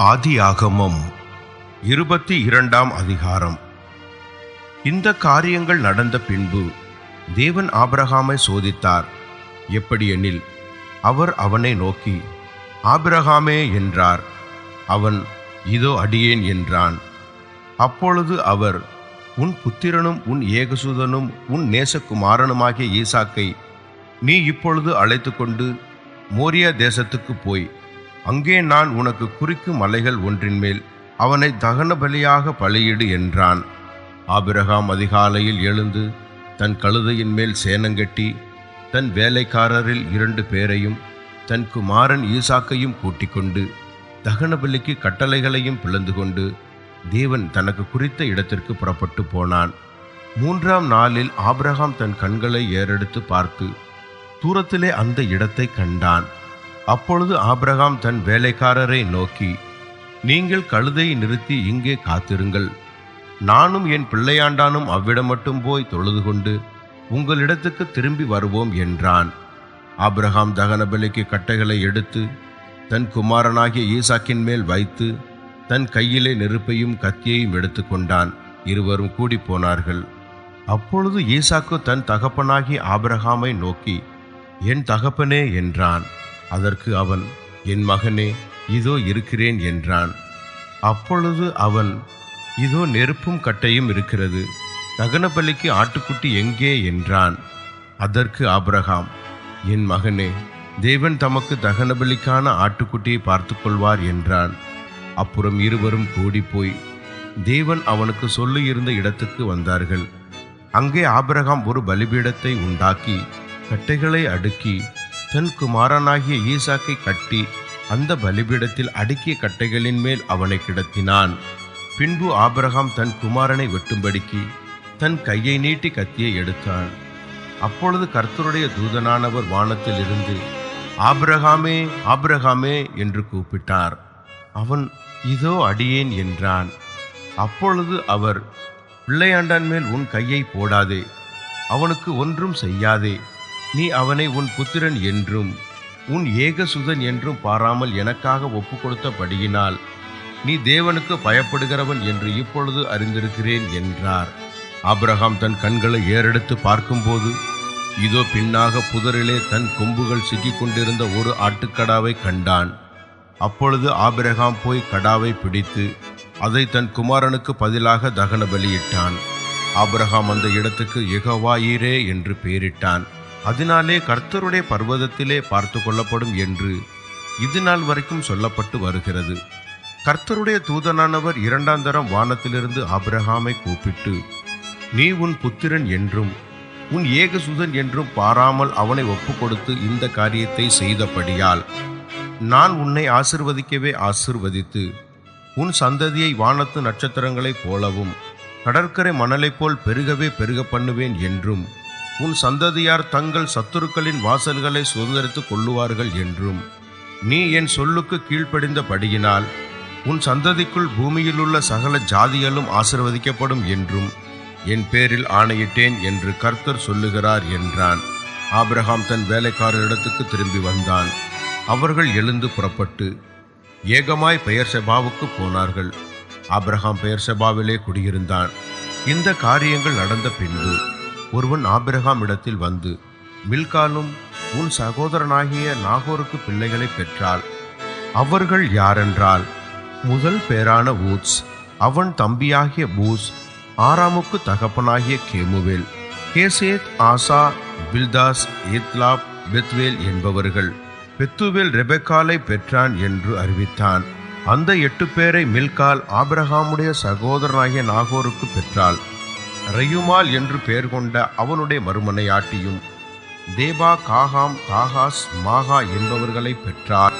ஆதியாகமம் இருபத்தி இரண்டாம் அதிகாரம். இந்த காரியங்கள் நடந்த பின்பு தேவன் ஆபிரகாமை சோதித்தார். எப்படியெனில் அவர் அவனை நோக்கி ஆபிரகாமே என்றார். அவன் இதோ அடியேன் என்றான். அப்பொழுது அவர் உன் புத்திரனும் உன் ஏகசூதனும் உன் நேசகுமாரனுமாகிய ஈசாக்கை நீ இப்பொழுது அழைத்து கொண்டு மோரியா தேசத்துக்கு போய் அங்கே நான் உனக்கு குறிக்கும் மலைகள் ஒன்றின் மேல் அவனை தகன பலியாக பலியிடு என்றான். ஆபிரகாம் அதிகாலையில் எழுந்து தன் கழுதையின் மேல் சேனங்கட்டி தன் வேலைக்காரரில் இரண்டு பேரையும் தன் குமாரன் ஈசாக்கையும் கூட்டிக் கொண்டு தகன பலிக்கு கட்டளைகளையும் பிளந்து கொண்டு தேவன் தனக்கு குறித்த இடத்திற்கு புறப்பட்டு போனான். மூன்றாம் நாளில் ஆபிரகாம் தன் கண்களை ஏறெடுத்து பார்த்து தூரத்திலே அந்த இடத்தை கண்டான். அப்பொழுது ஆபிரகாம் தன் வேலைக்காரரை நோக்கி நீங்கள் கழுதையை நிறுத்தி இங்கே காத்திருங்கள். நானும் என் பிள்ளையாண்டானும் அவ்விடம் மட்டும் போய் தொழுது கொண்டு உங்களிடத்துக்கு திரும்பி வருவோம் என்றான். ஆபிரகாம் தகனபலிக்கு கட்டைகளை எடுத்து தன் குமாரனாகிய ஈசாக்கின் மேல் வைத்து தன் கையிலே நெருப்பையும் கத்தியையும் எடுத்துக்கொண்டான் இருவரும் கூடி போனார்கள். அப்பொழுது ஈசாக்கு தன் தகப்பனாகி ஆபிரகாமை நோக்கி என் தகப்பனே என்றான். அதற்கு அவன் என் மகனே இதோ இருக்கிறேன் என்றான். அப்பொழுது அவன் இதோ நெருப்பும் கட்டையும் இருக்கிறது. தகனபலிக்கு ஆட்டுக்குட்டி எங்கே? என்றான். அதற்கு ஆபிரகாம் என் மகனே தேவன் தமக்கு தகனபலிக்கான ஆட்டுக்குட்டியை பார்த்து கொள்வார் என்றான். அப்புறம் இருவரும் கூடிப்போய் தேவன் அவனுக்கு சொல்லியிருந்த இடத்துக்கு வந்தார்கள். அங்கே ஆபிரகாம் ஒரு பலிபீடத்தை உண்டாக்கி கட்டைகளை அடுக்கி தன் குமாரனாகிய ஈசாக்கை கட்டி அந்த பலிபீடத்தில் அடுக்கிய கட்டைகளின் மேல் அவனை கிடத்தினான். பின்பு ஆபிரகாம் தன் குமாரனை வெட்டும்படிக்கு தன் கையை நீட்டி கத்தியை எடுத்தான். அப்பொழுது கர்த்தருடைய தூதனானவர் வானத்தில் இருந்து ஆபிரகாமே ஆபிரகாமே என்று கூப்பிட்டார். அவன் இதோ அடியேன் என்றான். அப்பொழுது அவர் பிள்ளையாண்டான் மேல் உன் கையை போடாதே அவனுக்கு ஒன்றும் செய்யாதே நீ அவனை உன் புத்திரன் என்றும் உன் ஏகசுதன் என்றும் பாராமல் எனக்காக ஒப்பு கொடுத்தபடியினால் நீ தேவனுக்கு பயப்படுகிறவன் என்று இப்பொழுது அறிந்திருக்கிறேன் என்றார். ஆபிரகாம் தன் கண்களை ஏறெடுத்து பார்க்கும்போது இதோ பின்னாக புதரிலே தன் கொம்புகள் சிக்கிக் கொண்டிருந்த ஒரு ஆட்டுக்கடாவை கண்டான். அப்பொழுது ஆபிரகாம் போய் கடாவை பிடித்து அதை தன் குமாரனுக்கு பதிலாக தகன பலியிட்டான் ஆபிரகாம் அந்த இடத்துக்கு எகவாயிரே என்று பெயரிட்டான். அதனாலே கர்த்தருடைய பர்வதத்திலே பார்த்து கொள்ளப்படும் என்று இது நாள் வரைக்கும் சொல்லப்பட்டு வருகிறது. கர்த்தருடைய தூதனானவர் இரண்டாம் தரம் வானத்திலிருந்து அப்ரஹாமை கூப்பிட்டு நீ உன் புத்திரன் என்றும் உன் ஏகசுதன் என்றும் பாராமல் அவனை ஒப்புக்கொடுத்து இந்த காரியத்தை செய்தபடியால் நான் உன்னை ஆசிர்வதிக்கவே ஆசிர்வதித்து உன் சந்ததியை வானத்து நட்சத்திரங்களைப் போலவும் கடற்கரை மணலைப் போல் பெருகவே பெருக பண்ணுவேன் என்றும் உன் சந்ததியார் தங்கள் சத்துருக்களின் வாசல்களை சுதந்திரித்துக் கொள்ளுவார்கள் என்றும் நீ என் சொல்லுக்கு கீழ்ப்படிந்தபடியினால் உன் சந்ததிக்குள் பூமியிலுள்ள சகல ஜாதிகளும் ஆசிர்வதிக்கப்படும் என்றும் என் பேரில் ஆணையிட்டேன் என்று கர்த்தர் சொல்லுகிறார் என்றான். ஆபிரகாம் தன் வேலைக்காரரிடத்துக்கு திரும்பி வந்தான். அவர்கள் எழுந்து புறப்பட்டு ஏகமாய் பெயர் செபாவுக்கு போனார்கள். ஆபிரகாம் பெயர் செபாவிலே குடியிருந்தான். இந்த காரியங்கள் நடந்த பின்பு ஒருவன் ஆபிரகாம் இடத்தில் வந்து மில்காலும் உன் சகோதரனாகிய நாகோருக்கு பிள்ளைகளை பெற்றாள். அவர்கள் யாரென்றால் முதல் பேரான ஊத்ஸ் அவன் தம்பியாகிய பூஸ் ஆராமுக்கு தகப்பனாகிய கேமுவேல் கேசேத் ஆசா பில்தாஸ் ஏத்லாப் பெத்வேல் என்பவர்கள். பெத்துவேல் ரெபெக்காலை பெற்றான் என்று அறிவித்தான். அந்த எட்டு பேரை மில்கால் ஆபிரகாமுடைய சகோதரனாகிய நாகோருக்கு பெற்றாள். ரயுமால் என்று பெயர் கொண்ட அவனுடைய மறுமனையாட்டியும் தேபா காகாம் காகாஸ் மாகா என்பவர்களை பெற்றார்.